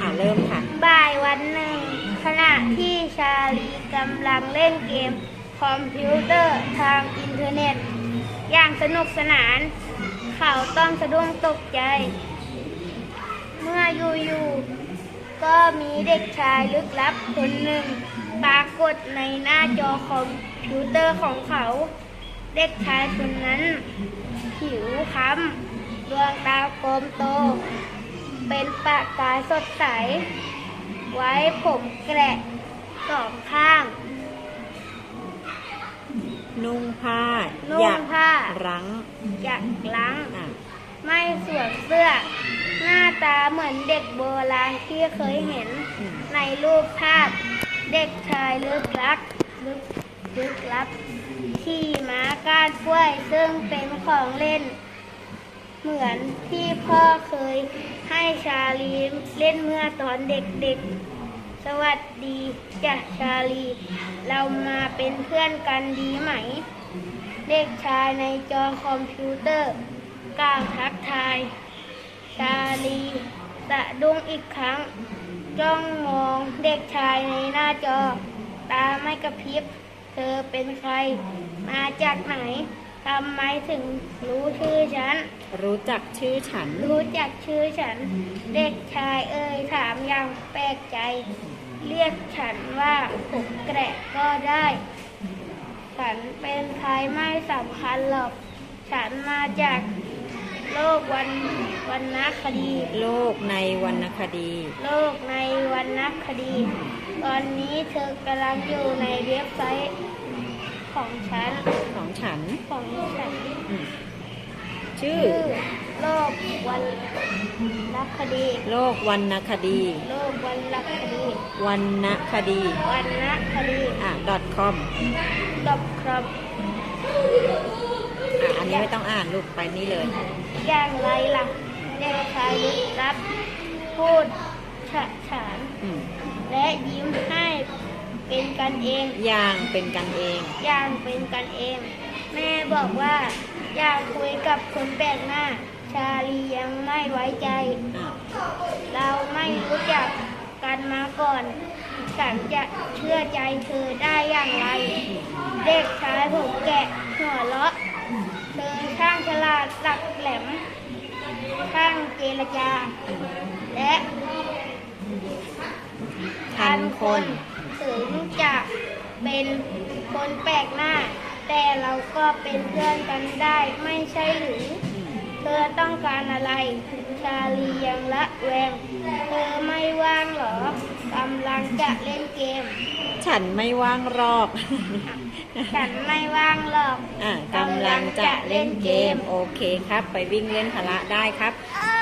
อ่าเริ่มค่ะ บ่ายวันหนึ่ง ขณะที่ชาลีกำลังเล่นเกม คอมพิวเตอร์ทางอินเทอร์เน็ต อย่างสนุกสนาน เขาต้องสะดุ้งตกใจ เมื่ออยู่ๆก็มีเด็กชายลึกลับคนหนึ่ง ปรากฏในหน้าจอคอมพิวเตอร์ของเขา เด็กชายคนนั้น ผิวค้ำดวงตากลมโต เป็นประกายสดใส ไว้ผมแกระสองข้าง นุ่งผ้านุ่งอยากผ้ารั้งอยากล้างอะไม่สวมเสื้อ หน้าตาเหมือนเด็กโบราณที่เคยเห็นอืมในรูปภาพ เด็กชายลึกลับลึกลึกลับขี่ม้าก้านกล้วยซึ่งเป็นของเล่น เหมือนที่พ่อเคยให้ชาลีเล่นเมื่อตอนเด็กๆ สวัสดีจ้ะชาลี เรามาเป็นเพื่อนกันดีไหม เด็กชายในจอคอมพิวเตอร์กล่าวทักทาย ชาลีสะดุ้งอีกครั้ง จ้องมองเด็กชายในหน้าจอ ตาไม่กระพริบ เธอเป็นใคร มาจากไหน ทำไมถึงรู้ชื่อฉัน รู้จักชื่อฉัน รู้จักชื่อฉัน เด็กชายเอ่ยถามอย่างแปลกใจ เรียกฉันว่าผมแกระก็ได้ ฉันเป็นใครไม่สำคัญหรอก ฉันมาจากโลกวันวันนคดี โลกในวรรณคดี โลกในวันนักคดี ตอนนี้เธอกำลังอยู่ในเว็บไซต์ ของฉัน ของฉันของฉันอืมชื่อ ชื่อโลกวันนักคดี โลกวรรณคดี โลกวันนักคดี วรรณคดี วันนักคดีอะ .com ดบครับอะอันนี้ไม่ต้องอ่านลูกไปนี่เลย อย่างไรล่ะเด็กชายลึกลับพูดฉะฉาน อืม และยิ้มให้ เป็นกันเอง อย่างเป็นกันเอง อย่างเป็นกันเอง แม่บอกว่า อยากคุยกับคนแปลกหน้า ชาลียังไม่ไว้ใจอะเราไม่รู้จักกันมาก่อน ฉันจะเชื่อใจเธอได้อย่างไร เด็กชายผมแกะหัวเราะเธอช่างฉลาดหลักแหลมช่างเจรจา และ ทันคน ถึงจะเป็นคนแปลกหน้า แต่เราก็เป็นเพื่อนกันได้ไม่ใช่หรืออืมเธอต้องการอะไร ชาลียังละแวง เธอไม่ว่างเหรอกำลังจะเล่นเกม ฉันไม่ว่างหรอกฉันไม่ว่างหรอกอะกำลังจะเล่นเกม โอเคครับ ไปวิ่งเล่นพละได้ครับอ้า